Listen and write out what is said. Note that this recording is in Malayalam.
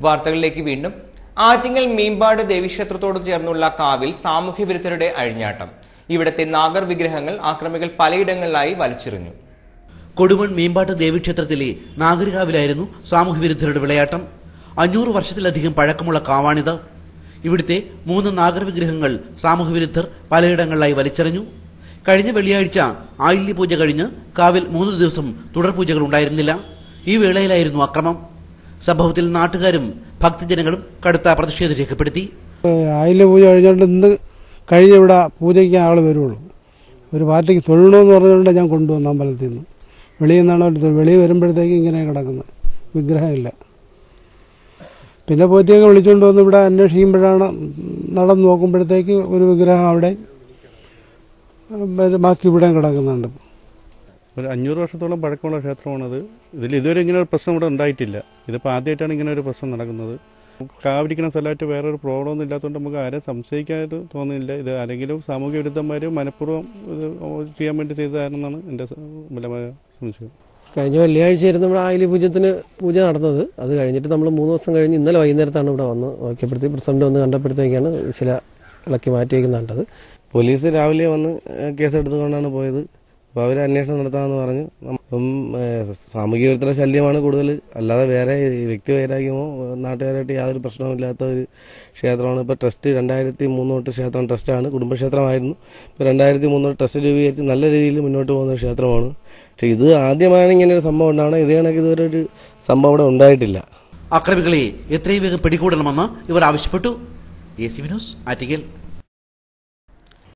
വാർത്തകളിലേക്ക് വീണ്ടും. ആറ്റിങ്ങൽ മീമ്പാട് ദേവീക്ഷേത്രത്തോട് ചേർന്നുള്ള കാവിൽ സാമൂഹ്യ വിരുദ്ധരുടെ അഴിഞ്ഞാട്ടം. ഇവിടത്തെ നാഗർ വിഗ്രഹങ്ങൾ ആക്രമികൾ പലയിടങ്ങളിലായി വലിച്ചെറിഞ്ഞു. കൊടുമൺ മീമ്പാട്ട് ദേവീക്ഷേത്രത്തിലെ നാഗരികാവിലായിരുന്നു സാമൂഹ്യ വിരുദ്ധരുടെ വിളയാട്ടം. അഞ്ഞൂറ് വർഷത്തിലധികം പഴക്കമുള്ള കാവാണിത്. ഇവിടുത്തെ മൂന്ന് നാഗരവിഗ്രഹങ്ങൾ സാമൂഹ്യ വിരുദ്ധർ പലയിടങ്ങളിലായി വലിച്ചെറിഞ്ഞു. കഴിഞ്ഞ വെള്ളിയാഴ്ച ആയില്യ പൂജ കഴിഞ്ഞ് കാവിൽ മൂന്ന് ദിവസം തുടർ പൂജകൾ ഉണ്ടായിരുന്നില്ല. ഈ വേളയിലായിരുന്നു അക്രമം. സംഭവത്തിൽ നാട്ടുകാരും ഭക്തജനങ്ങളും കടുത്ത പ്രതിഷേധം രേഖപ്പെടുത്തി. ആയില്യ പൂജ കഴിഞ്ഞുകൊണ്ട് ഇന്ന് കഴിഞ്ഞ ഇവിടെ പൂജയ്ക്ക് ആൾ വരുള്ളൂ ഒരു പാർട്ടിക്ക് തൊഴണമെന്ന് പറഞ്ഞുകൊണ്ട് ഞാൻ കൊണ്ടുവന്ന അമ്പലത്തിൽ നിന്ന് വെളിയിൽ നിന്നാണ് വെളി വരുമ്പോഴത്തേക്ക് ഇങ്ങനെ കിടക്കുന്നത്. വിഗ്രഹമില്ല. പിന്നെ പോറ്റിയൊക്കെ വിളിച്ചുകൊണ്ട് വന്ന് ഇവിടെ അന്വേഷിക്കുമ്പോഴാണ് നടന്ന് നോക്കുമ്പോഴത്തേക്ക് ഒരു വിഗ്രഹം അവിടെ ബാക്കി ഇവിടെ കിടക്കുന്നുണ്ട്. ഒരു അഞ്ഞൂറ് വർഷത്തോളം പഴക്കമുള്ള ക്ഷേത്രമാണത്. ഇതിൽ ഇതുവരെ ഇങ്ങനെ ഒരു പ്രശ്നം ഇവിടെ ഉണ്ടായിട്ടില്ല. ഇതിപ്പോൾ ആദ്യമായിട്ടാണ് ഇങ്ങനെ ഒരു പ്രശ്നം നടക്കുന്നത്. കാവിരിക്കുന്ന സ്ഥലമായിട്ട് വേറെ ഒരു പ്രോബ്ലം ഒന്നും ഇല്ലാത്തതുകൊണ്ട് നമുക്ക് ആരെ സംശയിക്കാനായിട്ട് തോന്നുന്നില്ല. ഇത് ആരെങ്കിലും സാമൂഹ്യ വിരുദ്ധന്മാർ മനഃപൂർവം ഇത് ചെയ്യാൻ വേണ്ടി ചെയ്തതാണെന്നാണ് എന്റെ ബലമായ സംശയം. കഴിഞ്ഞ വെള്ളിയാഴ്ചയായിരുന്നു നമ്മൾ ആയിലി പൂജത്തിന് പൂജ നടന്നത്. അത് കഴിഞ്ഞിട്ട് നമ്മൾ മൂന്ന് ദിവസം കഴിഞ്ഞ് ഇന്നലെ വൈകുന്നേരത്താണ് ഇവിടെ വന്ന് നോക്കിയപ്പോഴത്തേക്ക് പ്രസിഡന്റ് വന്ന് കണ്ടപ്പോഴത്തേക്കാണ് ശില ഇളക്കി മാറ്റിയേക്കുന്നത് പോലീസ് രാവിലെ വന്ന് കേസെടുത്തുകൊണ്ടാണ് പോയത്. അപ്പോൾ അവർ അന്വേഷണം നടത്താമെന്ന് പറഞ്ഞു. അപ്പം സാമൂഹിക വിരുദ്ധ ശല്യമാണ് കൂടുതൽ അല്ലാതെ വേറെ വ്യക്തി വൈരാഗ്യമോ നാട്ടുകാരായിട്ട് യാതൊരു പ്രശ്നവുമില്ലാത്ത ഒരു ക്ഷേത്രമാണ്. ഇപ്പോൾ ട്രസ്റ്റ് രണ്ടായിരത്തി മൂന്ന് തൊട്ട് ക്ഷേത്രം ട്രസ്റ്റാണ് കുടുംബക്ഷേത്രമായിരുന്നു. ഇപ്പോൾ രണ്ടായിരത്തി മൂന്ന് തൊട്ട് ട്രസ്റ്റ് രൂപീകരിച്ച് നല്ല രീതിയിൽ മുന്നോട്ട് പോകുന്ന ഒരു ക്ഷേത്രമാണ്. പക്ഷേ ഇത് ആദ്യമാണ് ഇങ്ങനെ ഒരു സംഭവം ഉണ്ടാവണം ഇതേ കണക്ക് ഇതുവരെ ഒരു സംഭവം ഇവിടെ ഉണ്ടായിട്ടില്ല. അക്രമികളെ എത്രയും വേഗം പിടികൂടണമെന്ന് ഇവർ ആവശ്യപ്പെട്ടു. A C Vinos Attikkal